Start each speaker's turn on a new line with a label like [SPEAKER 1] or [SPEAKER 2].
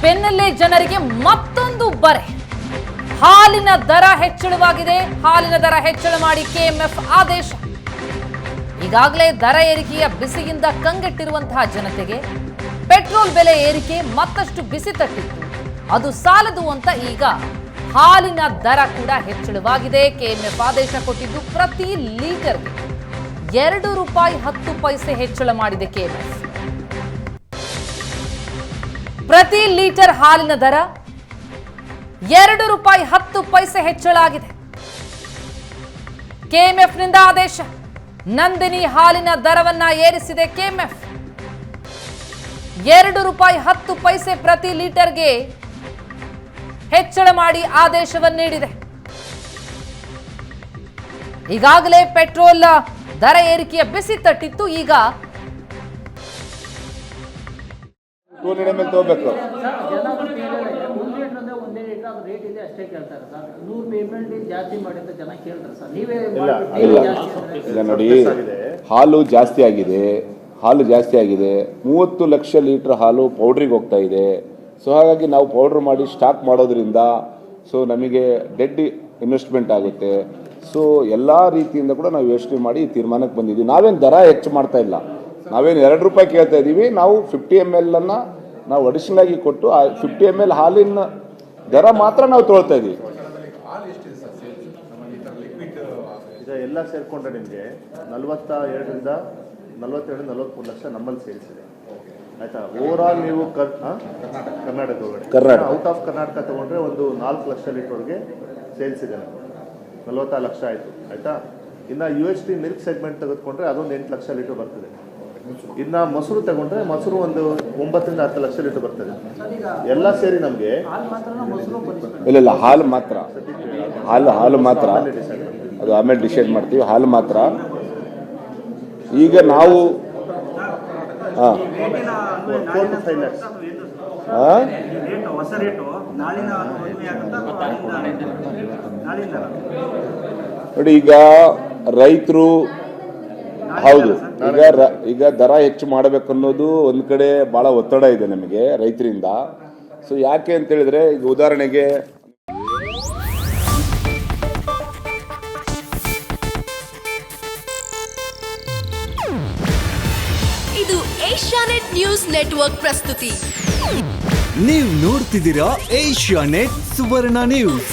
[SPEAKER 1] ಬೆನ್ನಲ್ಲೇ ಜನರಿಗೆ ಮತ್ತೊಂದು ಬರೆ. ಹಾಲಿನ ದರ ಹೆಚ್ಚಳವಾಗಿದೆ. ಹಾಲಿನ ದರ ಹೆಚ್ಚಳ ಮಾಡಿ ಕೆಎಂಎಫ್ ಆದೇಶ. ಈಗಾಗಲೇ ದರ ಏರಿಕೆಯ ಬಿಸಿಯಿಂದ ಕಂಗೆಟ್ಟಿರುವಂತಹ ಜನತೆಗೆ ಪೆಟ್ರೋಲ್ ಬೆಲೆ ಏರಿಕೆ ಮತ್ತಷ್ಟು ಬಿಸಿ ತಟ್ಟಿತ್ತು. ಅದು ಸಾಲದು ಅಂತ ಈಗ ಹಾಲಿನ ದರ ಕೂಡ ಹೆಚ್ಚಳವಾಗಿದೆ. ಕೆಎಂಎಫ್ ಆದೇಶ ಕೊಟ್ಟಿದ್ದು ಪ್ರತಿ ಲೀಟರ್ಗೆ ಎರಡು ರೂಪಾಯಿ ಹತ್ತು ಪೈಸೆ ಹೆಚ್ಚಳ ಮಾಡಿದೆ ಕೆಎಂಎಫ್. ಪ್ರತಿ ಲೀಟರ್ ಹಾಲಿನ ದರ ಎರಡು ರೂಪಾಯಿ ಹತ್ತು ಪೈಸೆ ಹೆಚ್ಚಳ ಆಗಿದೆ ಕೆಎಂಎಫ್ನಿಂದ ಆದೇಶ. ನಂದಿನಿ ಹಾಲಿನ ದರವನ್ನ ಏರಿಸಿದೆ ಕೆಎಂಎಫ್. ಎರಡು ರೂಪಾಯಿ ಹತ್ತು ಪೈಸೆ ಪ್ರತಿ ಲೀಟರ್ಗೆ ಹೆಚ್ಚಳ ಮಾಡಿ ಆದೇಶವನ್ನು ನೀಡಿದೆ. ಈಗಾಗಲೇ ಪೆಟ್ರೋಲ್ ದರ ಏರಿಕೆಯ ಬಿಸಿ ತಟ್ಟಿತ್ತು. ಈಗ
[SPEAKER 2] ಜನ ಹಂಡ್ರೆಡ್ ಸರ್ ಎಲ್ ತಗೋಬೇಕು. ಇಲ್ಲ ಈಗ ನೋಡಿ ಹಾಲು ಜಾಸ್ತಿ ಆಗಿದೆ ಹಾಲು ಜಾಸ್ತಿ ಆಗಿದೆ ಮೂವತ್ತು ಲಕ್ಷ ಲೀಟ್ರ್ ಹಾಲು ಪೌಡ್ರಿಗೆ ಹೋಗ್ತಾ ಇದೆ. ಸೊ ಹಾಗಾಗಿ ನಾವು ಪೌಡ್ರ್ ಮಾಡಿ ಸ್ಟಾಕ್ ಮಾಡೋದ್ರಿಂದ ಸೊ ನಮಗೆ ಡೆಡ್ ಇನ್ವೆಸ್ಟ್ಮೆಂಟ್ ಆಗುತ್ತೆ. ಸೊ ಎಲ್ಲ ರೀತಿಯಿಂದ ಕೂಡ ನಾವು ಯೋಚನೆ ಮಾಡಿ ಈ ತೀರ್ಮಾನಕ್ಕೆ ಬಂದಿದ್ದೀವಿ. ನಾವೇನು ದರ ಹೆಚ್ಚು ಮಾಡ್ತಾ ಇಲ್ಲ. ನಾವೇನು ಎರಡು ರೂಪಾಯಿ ಕೇಳ್ತಾ ಇದ್ದೀವಿ. ನಾವು ಫಿಫ್ಟಿ ಎಂ ಎಲ್ ಅನ್ನ ನಾವು ಅಡಿಷನಲ್ ಆಗಿ ಕೊಟ್ಟು ಆ ಫಿಫ್ಟಿ ಎಂ ಎಲ್ ಹಾಲಿನ ದರ ಮಾತ್ರ ನಾವು ತೊಳ್ತಾ ಇದ್ದೀವಿ.
[SPEAKER 3] ಎಲ್ಲ ಸೇರಿಕೊಂಡ್ರೆ ನಿಮಗೆ ನಲವತ್ತ ಎರಡರಿಂದ ನಲವತ್ತೆರಡು ನಲವತ್ತ್ಮೂರು ಲಕ್ಷ ನಮ್ಮಲ್ಲಿ ಸೇಲ್ಸ್ ಇದೆ ಆಯ್ತಾ ಓವರ್ ಆಲ್ ನೀವು ಕರ್? ಕರ್ನಾಟಕ
[SPEAKER 2] ಕರ್ನಾಟಕ.
[SPEAKER 3] ಔಟ್ ಆಫ್ ಕರ್ನಾಟಕ ತಗೊಂಡ್ರೆ ಒಂದು ನಾಲ್ಕು ಲಕ್ಷ ಲೀಟರ್ಗೆ ಸೇಲ್ಸ್ ಇದೆ ನಮಗೆ. ನಲವತ್ತಾರು ಲಕ್ಷ ಆಯಿತು. ಆಯಿತಾ? ಇನ್ನು U S T milk segment ತೆಗೆದುಕೊಂಡ್ರೆ ಅದೊಂದು ಎಂಟು ಲಕ್ಷ ಲೀಟರ್ ಬರ್ತದೆ. ಇನ್ನು ಮೊಸರು ತಗೊಂಡ್ರೆ ಮೊಸರು ಒಂದು ಒಂಬತ್ತರಿಂದ ಹತ್ತು ಲಕ್ಷ ಲೀಟರ್ ಬರ್ತದೆ. ಎಲ್ಲ ಸೇರಿ ನಮಗೆ
[SPEAKER 2] ಇಲ್ಲ ಇಲ್ಲ, ಹಾಲು ಮಾತ್ರ. ಹಾಲು ಹಾಲು ಮಾತ್ರ. ಅದು ಆಮೇಲೆ ಡಿಸೈಡ್ ಮಾಡ್ತೀವಿ. ಹಾಲು ಮಾತ್ರ. ಈಗ ನಾವು ಹಾಂ? ನೋಡಿ, ಈಗ ರೈತರು ಹೌದು. ಈಗ ಈಗ ದರ ಹೆಚ್ಚು ಮಾಡಬೇಕು ಅನ್ನೋದು ಒಂದು ಕಡೆ ಭಾಳ ಒತ್ತಡ ಇದೆ ನಮಗೆ ರೈತರಿಂದ. ಸೊ ಯಾಕೆ ಅಂತ ಹೇಳಿದ್ರೆ ಈಗ ಉದಾಹರಣೆಗೆ
[SPEAKER 4] ಇದು ಏಷ್ಯಾನೆಟ್ ನ್ಯೂಸ್ ನೆಟ್ವರ್ಕ್ ಪ್ರಸ್ತುತಿ.
[SPEAKER 5] ನೀವು ನೋಡ್ತಿದ್ದೀರಾ ಏಷ್ಯಾ ನೆಟ್ ಸುವರ್ಣ ನ್ಯೂಸ್.